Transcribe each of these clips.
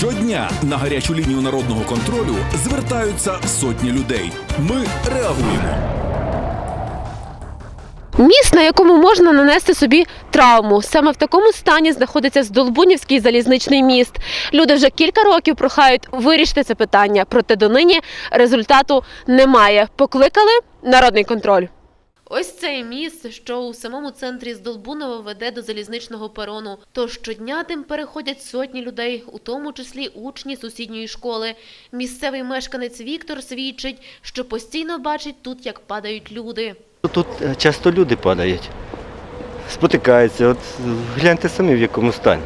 Щодня на гарячу лінію народного контролю звертаються сотні людей. Ми реагуємо. Міст, на якому можна нанести собі травму. Саме в такому стані знаходиться Здолбунівський залізничний міст. Люди вже кілька років прохають вирішити це питання, проте донині результату немає. Покликали народний контроль. Ось цей міст, що у самому центрі Здолбунова веде до залізничного перону. Тож щодня тим переходять сотні людей, у тому числі учні сусідньої школи. Місцевий мешканець Віктор свідчить, що постійно бачить тут, як падають люди. Тут е, часто люди падають, спотикаються. От гляньте самі, в якому стані.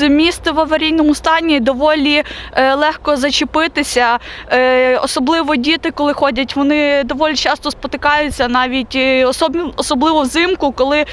Місто в аварійному стані доволі е, легко зачепитися. Е, особливо діти, коли ходять, вони доволі часто спотикаються, навіть е, особливо взимку, коли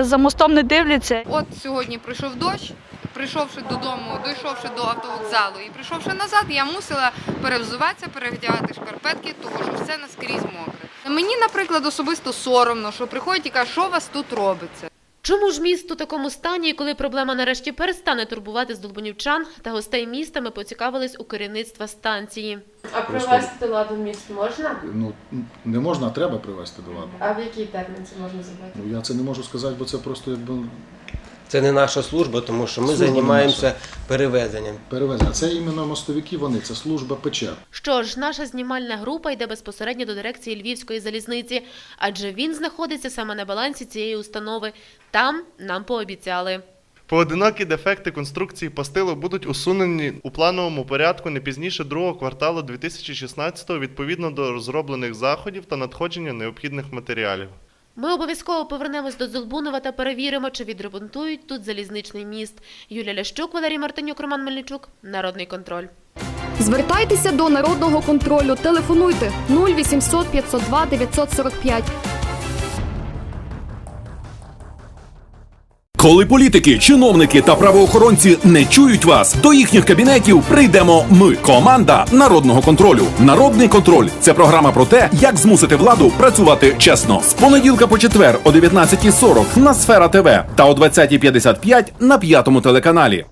за мостом не дивляться. От сьогодні прийшов дощ, прийшовши додому, дійшовши до автовокзалу і прийшовши назад, я мусила перевзуватися, перевдягати шкарпетки, тому що все наскрізь мокре. Мені, наприклад, особисто соромно, що приходять і кажуть, що у вас тут робиться. Чому ж міст у такому стані, і коли проблема нарешті перестане турбувати здолбунівчан та гостей міста, ми поцікавились у керівництва станції. А Просто- привезти ладу міст можна? Ну не можна, а треба привести до ладу. А в який термін це можна зробити? Ну я це не можу сказати, бо це просто якби Це не наша служба, тому що ми Служба займаємося перевезенням. перевезення. Це іменно мостовики. Вони це служба печер. Що ж, наша знімальна група йде безпосередньо до дирекції Львівської залізниці, адже він знаходиться саме на балансі цієї установи. Там нам пообіцяли. Поодинокі дефекти конструкції постилу будуть усунені у плановому порядку не пізніше другого кварталу 2016-го відповідно до розроблених заходів та надходження необхідних матеріалів. Ми обов'язково повернемось до Золбунова та перевіримо, чи відремонтують тут залізничний міст. Юлія Лящук, Валерій Мартинюк, Роман Мельничук. Народний контроль. Звертайтеся до народного контролю. Телефонуйте 0800 502 945. Коли політики, чиновники та правоохоронці не чують вас, до їхніх кабінетів прийдемо ми, команда народного контролю. Народний контроль це програма про те, як змусити владу працювати чесно. З понеділка по четвер о 19.40 на сфера ТВ та о 20.55 на п'ятому телеканалі.